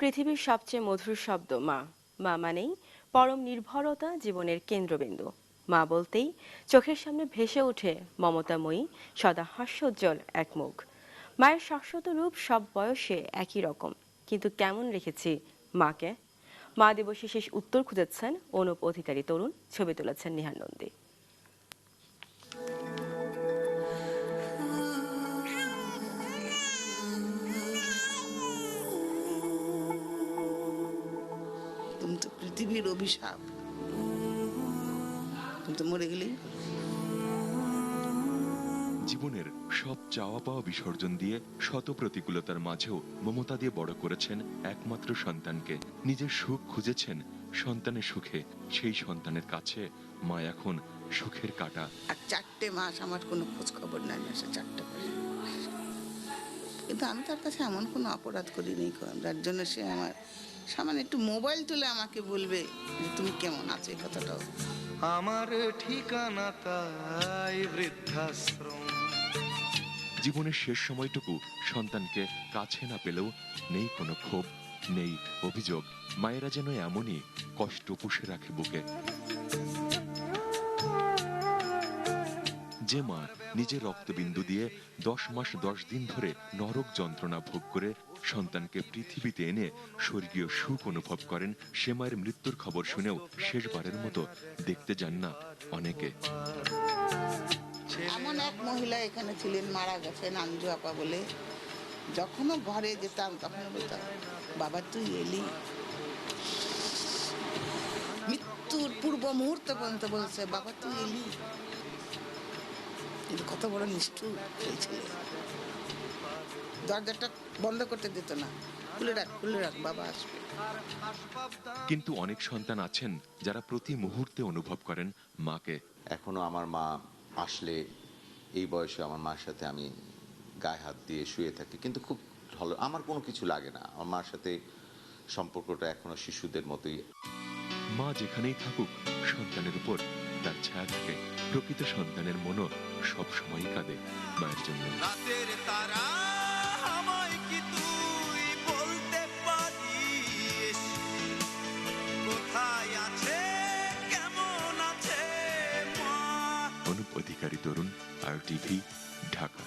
পৃথিবীর সবচেয়ে মধুর শব্দ মা। মা মানেই পরম নির্ভরতা জীবনের কেন্দ্রবিন্দু। মা বলতেই চোখের সামনে ভেসে ওঠে মমতাময়ী, সদা হাস্যোজ্জ্বল এক মুখ। মায়ের শাশ্বত রূপ সব বয়সে একই রকম। কিন্তু কেমন রেখেছি মাকে? মা দিবসে শেষ উত্তর খুঁজেছেন অনুপ অধিকারী তরুণ, ছবি তুলেছেন নিহার নন্দী। পৃথিবীর অভিশাপ। তুমি তো মরে গেলেই জীবনের সব চাওয়া পাওয়া বিসর্জন দিয়ে শত প্রতিকূলতার মাঝেও মমতা দিয়ে বড় করেছেন একমাত্র সন্তানকে। নিজের সুখ খুঁজেছেন সন্তানের সুখে। সেই সন্তানের কাছে মা এখন সুখের কাটা। আর চারটে মাস আমার কোনো খোঁজ খবর নাই না সে চারটে মাস। কিন্তু আমি তার কাছে এমন কোনো অপরাধ করিনি যার জন্য সে আমার সামান্য একটু মোবাইল তুলে আমাকে বলবে যে তুমি কেমন আছো এই কথাটাও। আমার ঠিকানা তাই বৃদ্ধাশ্রম। জীবনের শেষ সময়টুকু সন্তানকে কাছে না পেলেও নেই কোনো ক্ষোভ নেই অভিযোগ। মায়েরা যেন এমনই কষ্ট পুষে রাখে বুকে। যে মা নিজের রক্তবিন্দু দিয়ে দশ মাস দশ দিন ধরে নরক যন্ত্রণা ভোগ করে সন্তানকে পৃথিবীতে এনে স্বর্গীয় সুখ অনুভব করেন সে মায়ের মৃত্যুর খবর শুনেও শেষবারের মতো দেখতে যান না অনেকে। এমন এক মহিলা এখানে ছিলেন, মারা গেছেন আঞ্জু আপা বলে। যখনও ঘরে যেতাম তখন বলতাম, বাবা, তুই এলি? মৃত্যুর পূর্ব মুহূর্ত পর্যন্ত বলছে, বাবা, তুই এলি? কিন্তু কত বড় নিষ্ঠুর ছেলে। দরজাটা বন্ধ করতে দিত না। খুলে রাখ খুলে রাখ, বাবা আসবে। কিন্তু অনেক সন্তান আছেন যারা প্রতি মুহূর্তে অনুভব করেন, মাকে, এখনও আমার মা আসলে এই বয়সে আমার মার সাথে আমি গায়ে হাত দিয়ে শুয়ে থাকি। কিন্তু খুব ভালো, আমার কোনো কিছু লাগে না। আমার মার সাথে সম্পর্কটা এখনও শিশুদের মতোই। মা যেখানেই থাকুক, সন্তানের উপর তার ছায়া থাকে প্রকৃত সন্তানের মনও সবসময়ই কাঁদে মায়ের জন্য। রাতের তারা আমায় কি তুই বলতে পারিস? কোথায় আছে? কেমন আছে মা? Anup Adhikari Tarun R TV Dhaka.